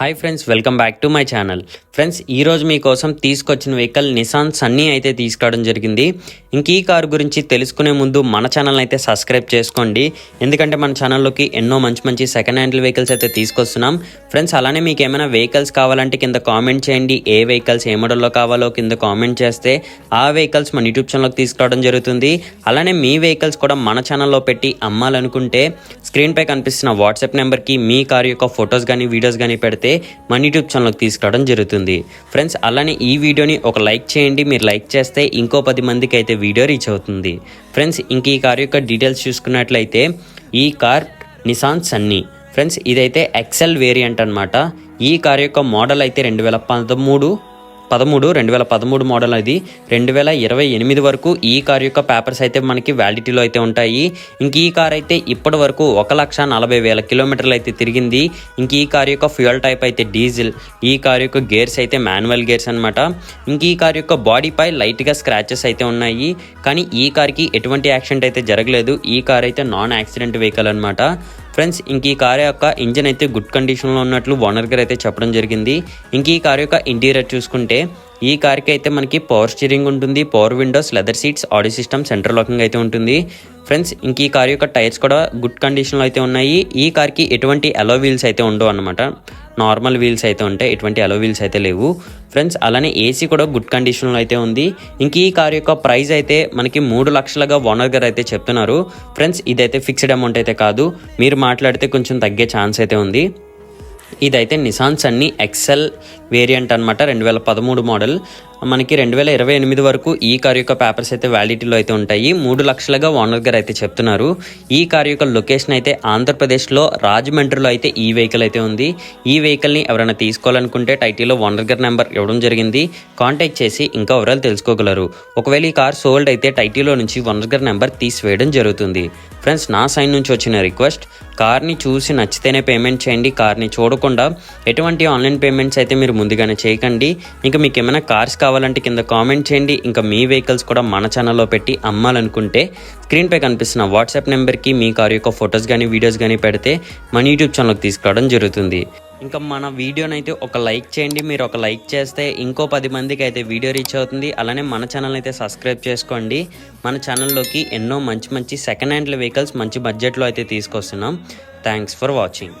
Hi friends welcome back to my channel friends ఈరోజు మీకోసం తీసుకొచ్చిన వెహికల్ నిసాన్ సన్నీ అయితే తీసుకురావడం జరిగింది. ఇంక ఈ కారు గురించి తెలుసుకునే ముందు మన ఛానల్ అయితే సబ్స్క్రైబ్ చేసుకోండి. ఎందుకంటే మన ఛానల్లోకి ఎన్నో మంచి మంచి సెకండ్ హ్యాండ్ వెహికల్స్ అయితే తీసుకొస్తున్నాం. ఫ్రెండ్స్ అలానే మీకు ఏమైనా వెహికల్స్ కావాలంటే కింద కామెంట్ చేయండి. ఏ వెహికల్స్ ఏ మోడల్లో కావాలో కింద కామెంట్ చేస్తే ఆ వెహికల్స్ మన యూట్యూబ్ ఛానల్కి తీసుకురావడం జరుగుతుంది. అలానే మీ వెహికల్స్ కూడా మన ఛానల్లో పెట్టి అమ్మాలనుకుంటే స్క్రీన్పై కనిపిస్తున్న వాట్సాప్ నెంబర్కి మీ కారు యొక్క ఫొటోస్ కానీ వీడియోస్ కానీ పెడితే అయితే మన యూట్యూబ్ ఛానల్కి తీసుకురావడం జరుగుతుంది. ఫ్రెండ్స్ అలానే ఈ వీడియోని ఒక లైక్ చేయండి. మీరు లైక్ చేస్తే ఇంకో పది మందికి అయితే వీడియో రీచ్ అవుతుంది. ఫ్రెండ్స్ ఇంక ఈ కారు యొక్క డీటెయిల్స్ చూసుకున్నట్లయితే ఈ కార్ నిసాన్ సన్నీ ఫ్రెండ్స్ ఇదైతే ఎక్సెల్ వేరియంట్ అనమాట ఈ కార్ యొక్క మోడల్ అయితే రెండు వేల పదమూడు పదమూడు రెండు వేల పదమూడు మోడల్ అది. రెండు వేల ఇరవై ఎనిమిది వరకు ఈ కార్ యొక్క పేపర్స్ అయితే మనకి వ్యాలిడిటీలో అయితే ఉంటాయి. ఇంక ఈ కార్ అయితే ఇప్పటి వరకు ఒక లక్ష నలభై వేల కిలోమీటర్లు అయితే తిరిగింది. ఇంక ఈ కార్ యొక్క ఫ్యూయల్ టైప్ అయితే డీజిల్ ఈ కార్ యొక్క గేర్స్ అయితే మాన్యువల్ గేర్స్ అనమాట ఇంక ఈ కార్ యొక్క బాడీపై లైట్గా స్క్రాచెస్ అయితే ఉన్నాయి. కానీ ఈ కార్కి ఎటువంటి యాక్సిడెంట్ అయితే జరగలేదు. ఈ కార్ అయితే నాన్ యాక్సిడెంట్ వెహికల్ అనమాట ఫ్రెండ్స్ ఇంక ఈ కార్ యొక్క ఇంజన్ అయితే గుడ్ కండిషన్లో ఉన్నట్లు ఓనర్ గారు అయితే చెప్పడం జరిగింది. ఇంక ఈ కార్ యొక్క ఇంటీరియర్ చూసుకుంటే ఈ కార్కి అయితే మనకి పవర్ స్టీరింగ్ ఉంటుంది power windows leather seats audio system centre locking అయితే ఉంటుంది. ఫ్రెండ్స్ ఇంక ఈ కార్ యొక్క టైర్స్ కూడా గుడ్ కండిషన్లో అయితే ఉన్నాయి. ఈ కార్కి ఎటువంటి అలో వీల్స్ అయితే ఉండవు అనమాట నార్మల్ వీల్స్ అయితే ఉంటాయి ఎటువంటి అలో వీల్స్ అయితే లేవు. ఫ్రెండ్స్ అలానే ఏసీ కూడా గుడ్ కండిషన్లో అయితే ఉంది. ఇంక ఈ కార్ యొక్క ప్రైస్ అయితే మనకి మూడు లక్షలుగా ఓనర్ గారు అయితే చెప్తున్నారు. ఫ్రెండ్స్ ఇదైతే ఫిక్స్డ్ అమౌంట్ అయితే కాదు. మీరు మాట్లాడితే కొంచెం తగ్గే ఛాన్స్ అయితే ఉంది. ఇదైతే నిసాన్ సన్నీ ఎక్సెల్ వేరియంట్ అనమాట రెండు వేల పదమూడు మోడల్. మనకి రెండు వేల ఇరవై ఎనిమిది వరకు ఈ కార్ యొక్క పేపర్స్ అయితే వ్యాలిటీలో అయితే ఉంటాయి. మూడు లక్షలుగా ఓనర్ గారు అయితే చెప్తున్నారు. ఈ కార్ యొక్క లొకేషన్ అయితే ఆంధ్రప్రదేశ్లో రాజమండ్రిలో అయితే ఈ వెహికల్ అయితే ఉంది. ఈ వెహికల్ని ఎవరైనా తీసుకోవాలనుకుంటే టైటిల్లో ఓనర్ గారి నెంబర్ ఇవ్వడం జరిగింది. కాంటాక్ట్ చేసి ఇంకా వివరాలు తెలుసుకోగలరు. ఒకవేళ ఈ కార్ సోల్డ్ అయితే టైటిల్లో నుంచి ఓనర్ గారి నెంబర్ తీసివేయడం జరుగుతుంది. ఫ్రెండ్స్ నా సైడ్ నుంచి వచ్చిన రిక్వెస్ట్ కార్ని చూసి నచ్చితేనే పేమెంట్ చేయండి కార్ని చూడకుండా ఎటువంటి ఆన్లైన్ పేమెంట్స్ అయితే మీరు ముందుగానే చేయకండి. ఇంకా మీకు ఏమైనా కార్స్ కావాలంటే కింద కామెంట్ చేయండి. ఇంకా మీ వెహికల్స్ కూడా మన ఛానల్లో పెట్టి అమ్మాలనుకుంటే స్క్రీన్పై కనిపిస్తున్న వాట్సాప్ నెంబర్కి మీ కార్ యొక్క ఫొటోస్ కానీ వీడియోస్ కానీ పెడితే మన యూట్యూబ్ ఛానల్కి తీసుకురావడం జరుగుతుంది. ఇంకా మన వీడియోని అయితే ఒక లైక్ చేయండి. మీరు ఒక లైక్ చేస్తే ఇంకో పది మందికి అయితే వీడియో రీచ్ అవుతుంది. అలానే మన ఛానల్ అయితే సబ్స్క్రైబ్ చేసుకోండి. మన ఛానల్లోకి ఎన్నో మంచి మంచి సెకండ్ హ్యాండ్ వెహికల్స్ మంచి బడ్జెట్లో అయితే తీసుకొస్తున్నాం. Thanks for watching